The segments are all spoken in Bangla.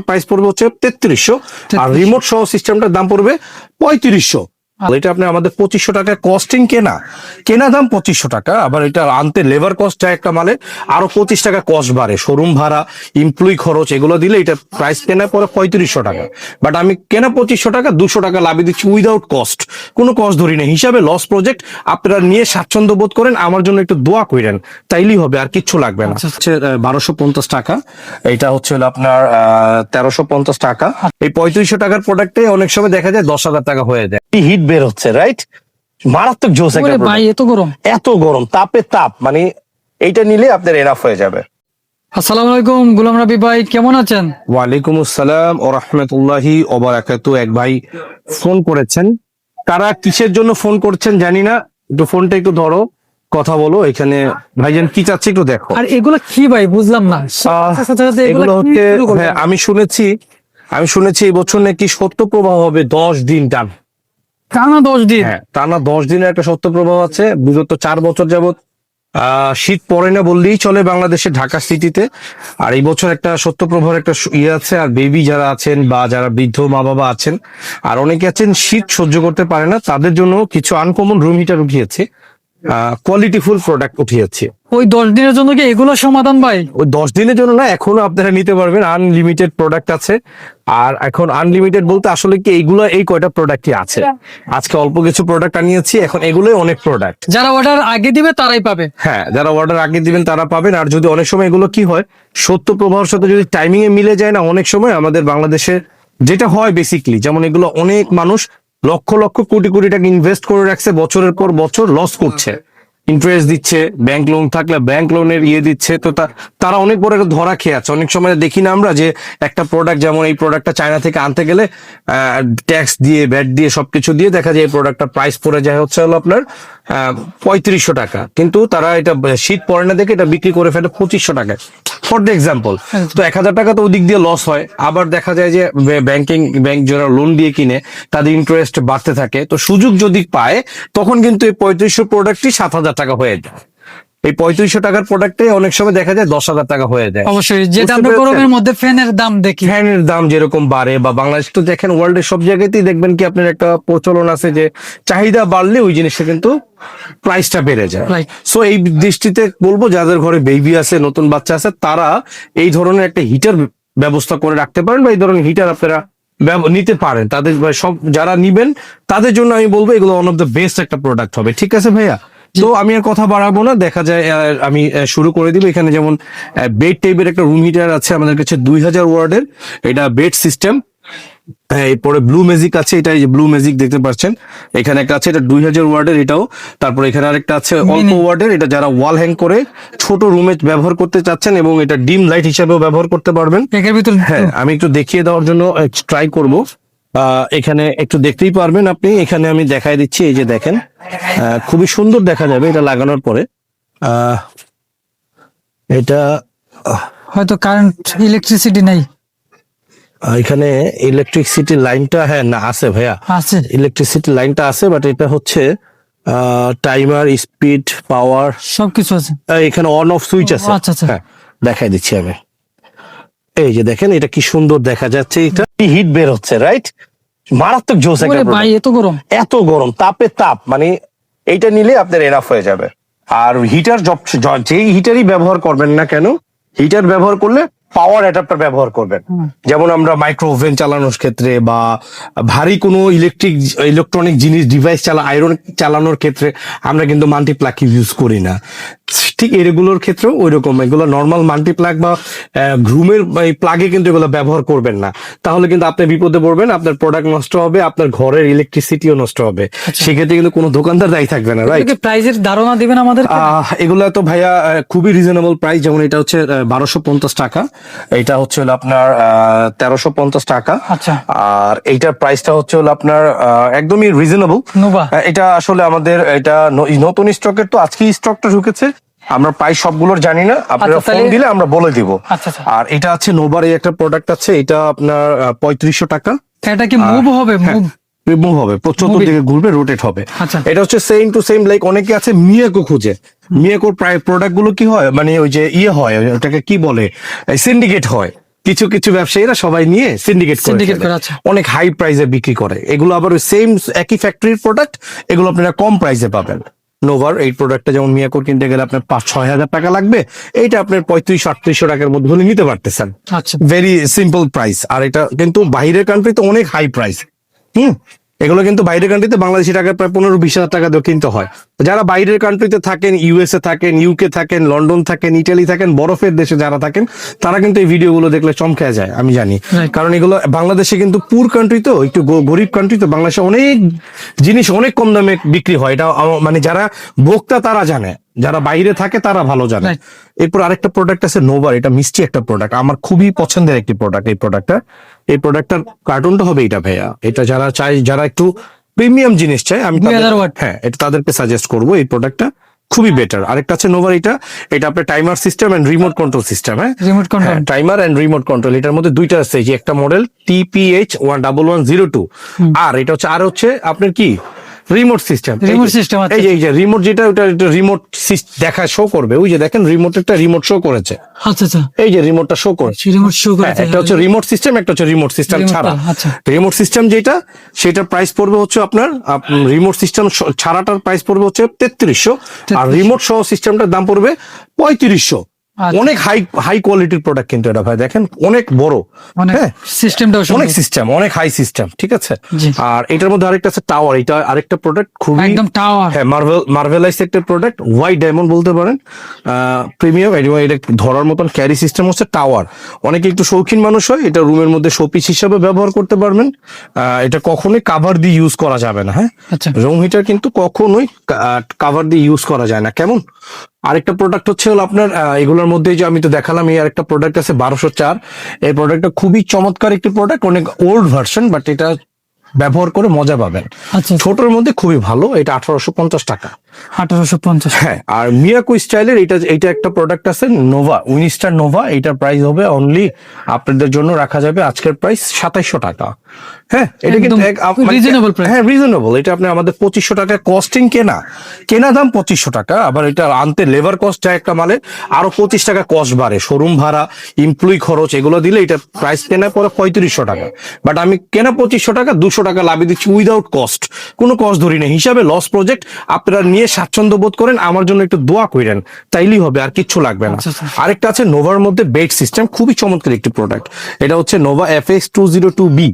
প্রাইস পড়বে হচ্ছে তেত্রিশশো। আর রিমোট সহ সিস্টেমটার দাম পড়বে পঁয়ত্রিশশো। এটা আপনি আমাদের পঁচিশশো টাকা কস্টিং কেনা। কেনা দাম পঁচিশশো টাকা আবার এটা আনতে লেবার কস্ট যায় একটা মালে আরও পঁচিশ টাকা কস্ট বাড়ে। শোরুম ভাড়া এমপ্লয়ি খরচ এগুলো দিলে এটা প্রাইস কেনার পরে পঁয়ত্রিশশো টাকা। বাট আমি কেনা পঁচিশশো টাকা দুশো টাকা লাভে দিচ্ছি উইদাউট কস্ট কোনো কস্ট ধরি না। হিসাবে লস প্রজেক্ট আপনারা নিয়ে স্বাচ্ছন্দ্য বোধ করেন আমার জন্য একটু দোয়া করেন। তাইলেই হবে আর কিচ্ছু লাগবে না। হচ্ছে বারোশো পঞ্চাশ টাকা। এটা হচ্ছে আপনার তেরোশো পঞ্চাশ টাকা। এই পঁয়ত্রিশশো টাকার প্রোডাক্টে অনেক সময় দেখা যায় দশ হাজার টাকা হয়ে যায়। হিট বের হচ্ছে রাইট মারাত্মক জোস একটা ভাই এত গরম। এত গরম তাপে তাপ মানে এইটা নিলে আপনার এনাফ হয়ে যাবে। আসসালামু আলাইকুম গুলাম রাবি ভাই কেমন আছেন? ওয়ালাইকুম আসসালাম ও রহমতুল্লাহি ওবারাকাতু এক ভাই ফোন করেছেন। তারা কিসের জন্য ফোন করছেন জানি না একটু ফোনটা একটু ধরো কথা বলো এখানে ভাইজান কি চাচ্ছে একটু দেখো। আর এগুলো কি ভাই বুঝলাম না। এগুলো হচ্ছে? হ্যাঁ, আমি শুনেছি আমি শুনেছি এই বছর নাকি সত্য প্রবাহ হবে দশ দিন টান। টানা দশ দিন। হ্যাঁ টানা দশ দিনের একটা সত্য প্রভাব আছে। বিগত চার বছর যাবত শীত পড়ে না বললেই চলে বাংলাদেশের ঢাকা সিটিতে। আর এই বছর একটা সত্য প্রভাব, একটা ইয়ে আছে। আর বেবি যারা আছেন বা যারা বৃদ্ধ মা বাবা আছেন, আর অনেকে আছেন শীত সহ্য করতে পারে না, তাদের জন্য কিছু আনকমন রুম হিটার উঠিয়েছে। কোয়ালিটিফুল প্রোডাক্ট উঠিয়েছে। ওই দশ দিনের জন্য কি এগুলো সমাধান ভাই? ওই দশ দিনের জন্য না এখনও আপনারা নিতে পারবেন। আনলিমিটেড প্রোডাক্ট আছে। আর এখন আনলিমিটেড বলতে আসলে কি এইগুলো এই কয়টা প্রোডাক্টই আছে। আজকে অল্প কিছু প্রোডাক্ট আনিয়েছি এখন এগুলোই অনেক প্রোডাক্ট যারা অর্ডার আগে দিবে তারাই পাবে। হ্যাঁ যারা অর্ডার আগে দিবেন তারা পাবেন। আর যদি অনেক সময় এগুলো কি হয় সত্য প্রবাহের সাথে যদি টাইমিং এ মিলে যায় না অনেক সময় আমাদের বাংলাদেশে যেটা হয় বেসিকলি যেমন এগুলো অনেক মানুষ লক্ষ লক্ষ কোটি কোটি টাকা ইনভেস্ট করে রাখছে, বছরের পর বছর লস করছে। ইন্টারেস্ট দিচ্ছে ব্যাংক লোন থাকলে ব্যাংক লোনের ইয়ে দিচ্ছে, তো তারা অনেক বড় একটা ধরা খেয়ে আছে। অনেক সময় দেখি না আমরা যে একটা প্রোডাক্ট যেমন এই প্রোডাক্টটা চায়না থেকে আনতে গেলে ট্যাক্স দিয়ে ব্যাট দিয়ে সবকিছু দিয়ে দেখা যায় এই প্রোডাক্টটা প্রাইস পড়ে যায়, হচ্ছে হলো আপনার পঁয়ত্রিশশো টাকা। কিন্তু তারা এটা শীত পরে না দেখে এটা বিক্রি করে ফেলে পঁচিশশো টাকায়। ফর দ্য এক্সাম্পল তো এক হাজার টাকা তো ওদিক দিয়ে লস হয়। আবার দেখা যায় যে ব্যাংকিং ব্যাংক যারা লোন দিয়ে কিনে, তাদের ইন্টারেস্ট বাড়তে থাকে। তো সুযোগ যদি পায়, তখন কিন্তু এই পঁয়ত্রিশশো প্রোডাক্টটি সাত হাজার টাকা হয়ে যায়। এই পঁয়ত্রিশশো টাকার প্রোডাক্টে অনেক সময় দেখা যায় দশ হাজার টাকা হয়ে যায়। অবশ্যই যেটা আমরা গরমের মধ্যে ফ্যানের দাম দেখি। ফ্যানের দাম যেরকম বাড়ে বা বাংলাদেশ তো দেখেন ওয়ার্ল্ডের সব জায়গাতেই দেখবেন কি আপনার একটা প্রচলন আছে যে চাহিদা বাড়লে ওই জিনিসটা কিন্তু প্রাইসটা বেড়ে যায়। সো এই দৃষ্টিতে বলব যাদের ঘরে বেবি আছে নতুন বাচ্চা আছে তারা এই ধরনের একটা হিটার ব্যবস্থা করে রাখতে পারেন বা এই ধরনের হিটার আপনারা নিতে পারেন। তাদের সব যারা নিবেন তাদের জন্য আমি বলব এগুলো ওয়ান অফ দ্য বেস্ট একটা প্রোডাক্ট হবে। ঠিক আছে ভাইয়া? তো আমি আর কথা বাড়াবো না। দেখা যায় আমি শুরু করে দিব। এখানে যেমন বেড টাইপের একটা রুম হিটার আছে আমাদের কাছে দুই হাজার ওয়ার্ডের। এটা বেড সিস্টেম এরপরে ব্লু ম্যাজিক আছে এটা ব্লু ম্যাজিক দেখতে পাচ্ছেন। এখানে একটা আছে এটা দুই হাজার ওয়ার্ডের এটাও। তারপর এখানে আরেকটা আছে অল্প ওয়ার্ডের। এটা যারা ওয়াল হ্যাং করে ছোট রুমে ব্যবহার করতে চাচ্ছেন এবং এটা ডিম লাইট হিসেবেও ব্যবহার করতে পারবেন। হ্যাঁ আমি একটু দেখিয়ে দেওয়ার জন্য ট্রাই করব। এখানে একটু দেখতেই পারবেন আপনি। এখানে আমি দেখাই দিচ্ছি এই যে দেখেন খুবই সুন্দর দেখা যাবে এটা লাগানোর পরে। এটা হয়তো কারেন্ট ইলেকট্রিসিটি নাই। এখানে ইলেকট্রিসিটি লাইনটা হ্যাঁ না আছে ভাইয়া। আছে। ইলেকট্রিসিটি লাইনটা আছে বাট এটা হচ্ছে টাইমার স্পিড পাওয়ার সবকিছু আছে। এখানে অন অফ সুইচ আছে আচ্ছা, আচ্ছা। হ্যাঁ দেখাই দিচ্ছি আমি। এই যে দেখেন এটা কি সুন্দর দেখা যাচ্ছে। এটা হিট বের হচ্ছে রাইট মারাত্মক জোস একটা ভাই এত গরম। এত গরম তাপে তাপ মানে এইটা নিলে আপনার এনাফ হয়ে যাবে। আর হিটার যেই হিটারই ব্যবহার করবেন না কেন হিটার ব্যবহার করলে পাওয়ার অ্যাডাপ্টার ব্যবহার করবেন। যেমন আমরা মাইক্রো ওভেন চালানোর ক্ষেত্রে বা ভারী কোনো ইলেকট্রিক ইলেকট্রনিক জিনিস ডিভাইস চালা আয়রন চালানোর ক্ষেত্রে আমরা কিন্তু মাল্টিপ্লাগ ইউজ করি না। ঠিক এগুলোর ক্ষেত্রেও ওই রকম এগুলো নর্মাল মাল্টিপ্লাগ বা ঘুমের প্লাগে কিন্তু এগুলো ব্যবহার করবেন না। তাহলে কিন্তু আপনি বিপদে পড়বেন আপনার প্রোডাক্ট নষ্ট হবে আপনার ঘরের ইলেকট্রিসিটিও নষ্ট হবে। সেক্ষেত্রে কিন্তু কোনো দোকানদার দায়ী থাকবে না রাইট প্রাইজের ধারণা দিবেন আমাদের এগুলা তো ভাইয়া খুবই রিজনেবল প্রাইস যেমন এটা হচ্ছে বারোশো পঞ্চাশ টাকা। এটা হচ্ছে হলো আপনার তেরোশো পঞ্চাশ টাকা। আচ্ছা। আর এইটার প্রাইসটা হচ্ছে হলো আপনার একদমই রিজনেবল এটা আসলে আমাদের এটা নতুন স্টকের তো আজকে স্টকটা ঢুকেছে। আমরা প্রাইস সবগুলোর জানি না আপনারা আচ্ছা, ফোন দিলে আমরা বলে দিব। আচ্ছা, আচ্ছা। আর এটা আছে নোবার এই একটা প্রোডাক্ট আছে এটা আপনার পঁয়ত্রিশশো টাকা। এটা কি মুভ হবে? মুভ মুভ হবে। চতুর্দিকে ঘুরবে রোটেট হবে। আচ্ছা। এটা হচ্ছে সেম টু সেম লাইক অনেকে আছে মিয়াকো খুঁজে। মিয়াকোর প্রায় প্রোডাক্টগুলো কি হয়? মানে ওই যে ইয়ে হয় ওটাকে কি বলে? সিন্ডিকেট হয়। কিছু কিছু ব্যবসায়ীরা সবাই নিয়ে সিন্ডিকেট। করে, আচ্ছা। অনেক হাই প্রাইসে বিক্রি করে। এগুলো আবার ওই সেম একই ফ্যাক্টরির প্রোডাক্ট এগুলো আপনারা কম প্রাইসে পাবেন। নোভার এই প্রোডাক্টটা যেমন মিয়াকোর কিনতে গেলে আপনার পাঁচ ছয় হাজার টাকা লাগবে এইটা আপনার পঁয়ত্রিশ আটত্রিশশো টাকার মধ্যে হলে নিতে পারতেছেন। আচ্ছা। ভেরি সিম্পল প্রাইস আর এটা কিন্তু বাইরের কান্ট্রিতে অনেক হাই প্রাইস হুম এগুলো কিন্তু বাইরের কান্ট্রিতে বাংলাদেশি টাকা প্রায় পনেরো বিশ হাজার টাকা কিনতে হয়। যারা বাইরের কান্ট্রিতে থাকেন ইউএসএ থাকেন ইউকে থাকেন লন্ডন থাকেন ইটালি থাকেন বরফের দেশে যারা থাকেন তারা কিন্তু এই ভিডিওগুলো দেখলে চমকে যায় আমি জানি। কারণ এগুলো বাংলাদেশে কিন্তু পুর কান্ট্রি তো একটু গরিব কান্ট্রি তো বাংলাদেশে অনেক জিনিস অনেক কম দামে বিক্রি হয়। এটা মানে যারা ভোক্তা তারা জানে। যারা বাইরে থাকে তারা ভালো জানে। এরপর আরেকটা প্রোডাক্ট আছে নোভার এটা মিষ্টি একটা প্রোডাক্ট আমার খুবই পছন্দের একটি প্রোডাক্ট এই প্রোডাক্টটা এই প্রোডাক্টটার কার্টুনটা হবে এটা ভাইয়া। এটা যারা চাই যারা একটু প্রিমিয়াম জিনিস চাই আমি তাদের- 2000 watt। হ্যাঁ এটা তাদেরকে সাজেস্ট করব এই প্রোডাক্টটা খুবই বেটার আরেকটা আছে নোভার এটা। এটা আপনার timer system and remote control system হ্যাঁ? Remote control timer and remote control এটার মধ্যে দুইটা আছে যে একটা model TPH one double one zero two আর এটা হচ্ছে আর হচ্ছে আপনার কি? রিমোট সিস্টেম system, আচ্ছা। এই যে এই যে রিমোট যেটা ওটা একটা রিমোট দেখা শো করবে। ওই যে দেখেন রিমোট একটা রিমোট শো করেছে। আচ্ছা আচ্ছা। এই যে রিমোটটা শো করছে। রিমোট শো করে হ্যাঁ, একটা হচ্ছে রিমোট সিস্টেম একটা হচ্ছে রিমোট সিস্টেম ছাড়া। আচ্ছা। রিমোট সিস্টেম যেটা সেটার প্রাইস পড়বে হচ্ছে আপনার রিমোট সিস্টেম ছাড়াটার প্রাইস পড়বে হচ্ছে তেত্রিশশো। আর রিমোট সহ সিস্টেমটার দাম পড়বে পঁয়ত্রিশশো। আচ্ছা। অনেক হাই হাই কোয়ালিটির প্রোডাক্ট কিন্তু এটা ভাই। দেখেন অনেক বড়। হ্যাঁ? সিস্টেমটাও অনেক সিস্টেম অনেক হাই সিস্টেম ঠিক আছে? আর এটার মধ্যে আরেকটা আছে টাওয়ার এটা আরেকটা প্রোডাক্ট খুবই একদম টাওয়ার হ্যাঁ মার্ভেল মার্ভেলাইজ একটা প্রোডাক্ট হোয়াইট ডায়মন্ড বলতে পারেন। প্রিমিয়াম এটা ধরার মতন ক্যারি সিস্টেম হচ্ছে টাওয়ার অনেকে একটু শৌখিন মানুষ হয় এটা রুমের মধ্যে শোপিস হিসাবে ব্যবহার করতে পারবেন। আহ, এটা কখনোই কাভার দিয়ে ইউজ করা যাবে না হ্যাঁ? আচ্ছা। রুম হিটার কিন্তু কখনোই কাভার দিয়ে ইউজ করা যায় না। কেমন? আরেকটা প্রোডাক্ট হচ্ছে হলো আপনার এগুলোর মধ্যে যে আমি তো দেখালাম এই আরেকটা প্রোডাক্ট আছে বারোশো চার। এই প্রোডাক্টটা খুবই চমৎকার একটি প্রোডাক্ট অনেক ওল্ড ভার্সন বাট এটা ব্যবহার করে মজা পাবেন। আচ্ছা। ছোটর মধ্যে খুবই ভালো এটা আঠারোশো পঞ্চাশ টাকা। আঠারোশো পঞ্চাশ। হ্যাঁ আর মিয়াকো স্টাইলের এটা এটা একটা প্রোডাক্ট আছে নোভা উইনিস্টার নোভা এটার প্রাইস হবে অনলি আপনাদের জন্য রাখা যাবে আজকের প্রাইস সাতাইশশো টাকা। হ্যাঁ এটা কিন্তু মানে-। হ্যাঁ রিজনেবল এটা আপনি আমাদের পঁচিশশো টাকা কস্টিং কেনা। কেনা দাম পঁচিশশো টাকা আবার এটা আনতে লেবার কস্ট যায় একটা মালে আরও পঁচিশ টাকা কস্ট বাড়ে। শোরুম ভাড়া এমপ্লয়ি খরচ এগুলো দিলে এটা প্রাইস কেনা পরে পঁয়ত্রিশশো টাকা। বাট আমি কেনা পঁচিশশো টাকা দুশো টাকা লাভে দিচ্ছি উইদাউট কস্ট কোনো কস্ট ধরি না। হিসাবে লস প্রজেক্ট আপনারা নিয়ে স্বাচ্ছন্দ্য বোধ করেন আমার জন্য একটু দোয়া করেন তাইলেই হবে আর কিচ্ছু লাগবে না। আচ্ছা, আচ্ছা। আরেকটা আছে নোভার মধ্যে বেড সিস্টেম খুবই চমৎকার একটি প্রোডাক্ট এটা হচ্ছে Nova F X two zero two B.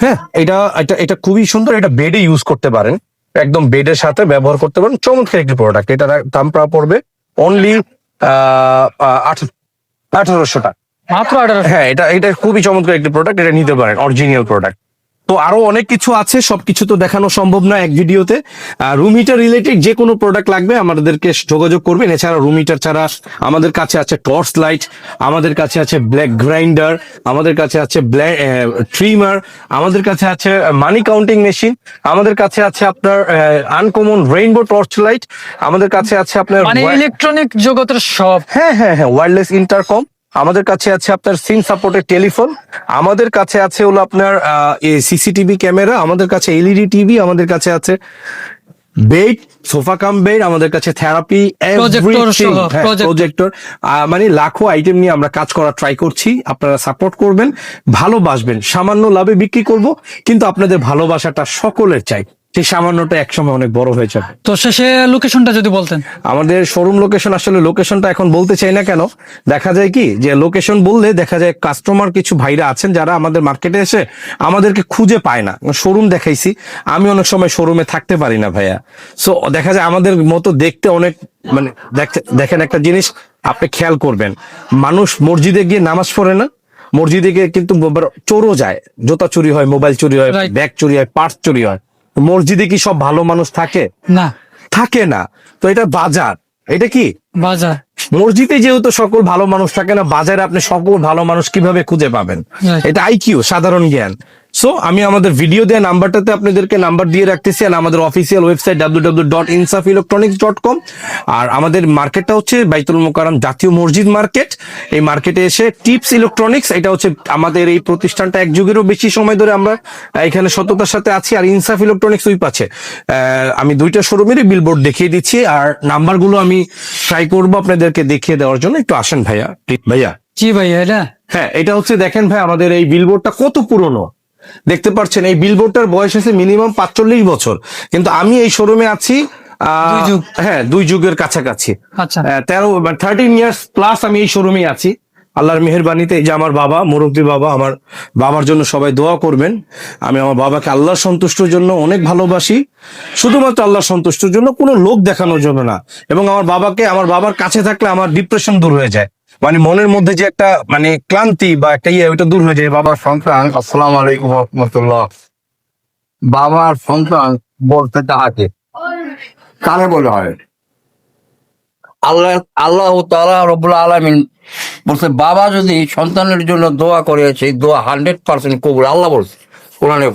হ্যাঁ এটা এটা এটা খুবই সুন্দর এটা বেডে ইউজ করতে পারেন। একদম বেডের সাথে ব্যবহার করতে পারেন চমৎকার একটি প্রোডাক্ট এটা দাম পড়বে অনলি আঠারোশো টাকা। মাত্র আঠারোশো। হ্যাঁ এটা এটা খুবই চমৎকার একটি প্রোডাক্ট এটা নিতে পারেন অরিজিনাল প্রোডাক্ট তো আরও অনেক কিছু আছে সবকিছু তো দেখানো সম্ভব না এক ভিডিওতে। রুম হিটার রিলেটেড যে কোনো প্রোডাক্ট লাগবে আমাদেরকে যোগাযোগ করবেন। এছাড়া রুম হিটার ছাড়া আমাদের কাছে আছে টর্চ লাইট আমাদের কাছে আছে ব্ল্যাক গ্রাইন্ডার আমাদের কাছে আছে ব্ল্যাক ট্রিমার আমাদের কাছে আছে মানি কাউন্টিং মেশিন আমাদের কাছে আছে আপনার আনকমন রেইনবো টর্চ লাইট আমাদের কাছে আছে আপনার মানে ইলেকট্রনিক জগতের সব। হ্যাঁ হ্যাঁ হ্যাঁ ওয়্যারলেস ইন্টারকম আমাদের কাছে আছে আপনার সিম সাপোর্টের টেলিফোন আমাদের কাছে আছে হলো আপনার সিসিটিভি ক্যামেরা আমাদের কাছে এলইডি টিভি আমাদের কাছে আছে বেড সোফা কাম বেড আমাদের কাছে থেরাপি projector। প্রজেক্টর মানে লাখো আইটেম নিয়ে আমরা কাজ করার ট্রাই করছি আপনারা সাপোর্ট করবেন ভালোবাসবেন সামান্য লাভে বিক্রি করব কিন্তু আপনাদের ভালোবাসাটা সকলের চাই সেই সামান্যটা একসময় অনেক বড় হয়ে যাবে। তো শেষে লোকেশনটা যদি বলতেন। আমাদের শোরুম লোকেশন আসলে লোকেশনটা এখন বলতে চাই না কেন? দেখা যায় কি যে লোকেশন বললে দেখা যায় কাস্টমার কিছু ভাইরা আছেন যারা আমাদের মার্কেটে এসে আমাদেরকে খুঁজে পায় না। শোরুম দেখাইছি। আমি অনেক সময় শোরুমে থাকতে পারি না ভাইয়া। সো দেখা যায় আমাদের মতো দেখতে অনেক মানে দেখতে- দেখেন একটা জিনিস আপনি খেয়াল করবেন। মানুষ মসজিদে গিয়ে নামাজ পড়ে না। মসজিদে গিয়ে কিন্তু চোরও যায়। জুতা চুরি হয় মোবাইল চুরি হয়. ব্যাগ চুরি হয় পার্স চুরি হয়। মসজিদে কি সব ভালো মানুষ থাকে? না। থাকে না। তো এটা বাজার। এটা কি? বাজার। মসজিদে যেহেতু সকল ভালো মানুষ থাকে না বাজারে আপনি সকল ভালো মানুষ কীভাবে খুঁজে পাবেন? এটা আইকিউ সাধারণ জ্ঞান। সো আমি আমাদের ভিডিও দেওয়া নাম্বারটাতে আপনাদেরকে নাম্বার দিয়ে রাখতেছি আর আমাদের official website W W dot Insaf electronics dot com আর আমাদের মার্কেটটা হচ্ছে বাইতুল মোকারম জাতীয় মসজিদ মার্কেট এই মার্কেটে এসে টিপস ইলেকট্রনিক্স এটা হচ্ছে আমাদের এই প্রতিষ্ঠানটা এক যুগেরও বেশি সময় ধরে আমরা এখানে সততার সাথে আছি আর ইনসাফ ইলেকট্রনিক্স উইপ আছে আহ, আমি দুইটা শোরুমেরই বিলবোর্ড দেখিয়ে দিচ্ছি আর নাম্বারগুলো আমি ট্রাই করব আপনাদেরকে দেখিয়ে দেওয়ার জন্য। একটু আসেন ভাইয়া প্লিজ ভাইয়া। জি ভাইয়া এটা? হ্যাঁ এটা হচ্ছে দেখেন ভাই আমাদের এই বিলবোর্ডটা কত পুরনো? দেখতে পাচ্ছেন এই বিলবোর্ডটার বয়স আছে মিনিমাম পাঁচচল্লিশ বছর। কিন্তু আমি এই শোরুমে আছি হ্যাঁ দুই যুগের কাছাকাছি। আচ্ছা। তেরো থার্টিন ইয়ার্স প্লাস আমি এই শোরুমে আছি। আল্লাহর মেহরবানিতে এই যে আমার বাবা মুরব্বী বাবা আমার বাবার জন্য সবাই দোয়া করবেন। আমি আমার বাবাকে আল্লাহর সন্তুষ্টর জন্য অনেক ভালোবাসি। শুধুমাত্র আল্লাহর সন্তুষ্টর জন্য কোনো লোক দেখানোর জন্য না। এবং আমার বাবাকে আমার বাবার কাছে থাকলে আমার ডিপ্রেশন দূর হয়ে যায়। মানে মনের মধ্যে যে একটা মানে ক্লান্তি বা একটা ইয়ে ওইটা দূর হয়ে যায়। বাবার সন্তান আসসালাম আলাইকুম রহমতুল্লাহ। বাবার সন্তান বলতে তাহাকে কারে বলে হয়? আল্লাহ আল্লাহ তালা রবুল আলমিন বলছে বাবা যদি সন্তানের জন্য দোয়া করে সেই দোয়া হান্ড্রেড পার্সেন্ট কবুল। আল্লাহ বলছে কোরআনে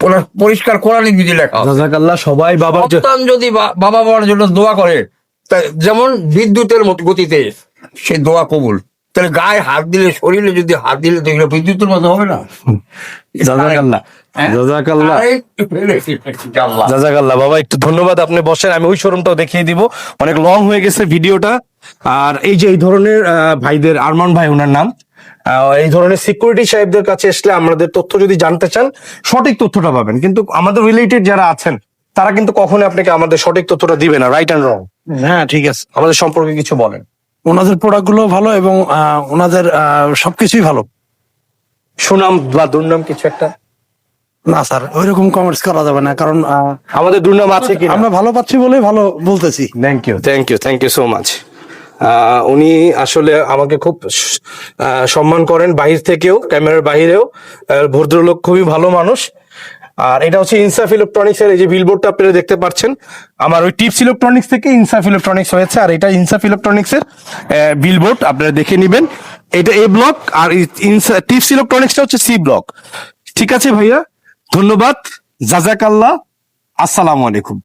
পুরা- পরিষ্কার কোরআনে দিদি লেখা। জাজাকাল্লাহ সবাই বাবা সন্তান যদি বাবা মার জন্য দোয়া করে যেমন বিদ্যুতের মতো গতিতে সে দোয়া কবুল। তাহলে গায়ে হাত দিলে শরীরে যদি হাত দিলে তো এগুলো বিদ্যুতের মতো হবে না? জাজাকাল্লাহ হ্যাঁ? জাজাকাল্লাহ জাজাকাল্লাহ বাবা একটু ধন্যবাদ আপনি বসেন আমি ওই শোরুমটাও দেখিয়ে দিব। অনেক লং হয়ে গেছে ভিডিওটা। আর এই যে এই ধরনের আহ, ভাইদের আরমান ভাই ওনার নাম আহ, এই ধরনের সিকিউরিটি সাহেবদের কাছে আসলে আমাদের তথ্য যদি জানতে চান সঠিক তথ্যটা পাবেন। কিন্তু আমাদের রিলেটেড যারা আছেন তারা কিন্তু কখনো আপনাকে আমাদের সঠিক তথ্যটা দিবে না রাইট অ্যান্ড রং হ্যাঁ ঠিক আছে। আমাদের সম্পর্কে কিছু বলেন। ওনাদের প্রোডাক্টগুলো ভালো এবং আহ, ওনাদের আহ, সবকিছুই ভালো। সুনাম বা দুর্নাম কিছু একটা? না স্যার ওইরকম কমার্স করা যাবে না কারণ আহ, আমাদের দুর্নাম আছে কি আমরা ভালো পাচ্ছি বলে ভালো বলতেছি। Thank you thank you thank you so much উনি আসলে আমাকে খুব আহ, সম্মান করেন বাহির থেকেও ক্যামেরার বাহিরেও। ভদ্রলোক খুবই ভালো মানুষ। আর এটা হচ্ছে ইনসাফ ইলেকট্রনিক্স এর এই যে বিলবোর্ডটা আপনারা দেখতে পাচ্ছেন। আমার ওই টিপস ইলেকট্রনিক্স থেকে ইনসাফ ইলেকট্রনিক্স হয়েছে, আর এটা ইনসাফ ইলেকট্রনিক্স এর বিলবোর্ড আপনারা দেখে নেবেন। এটা এ ব্লক আর টিপস ইলেকট্রনিক্সটা হচ্ছে সি ব্লক ঠিক আছে ভাইয়া, ধন্যবাদ, জাজাকাল্লাহ, আসসালামু আলাইকুম।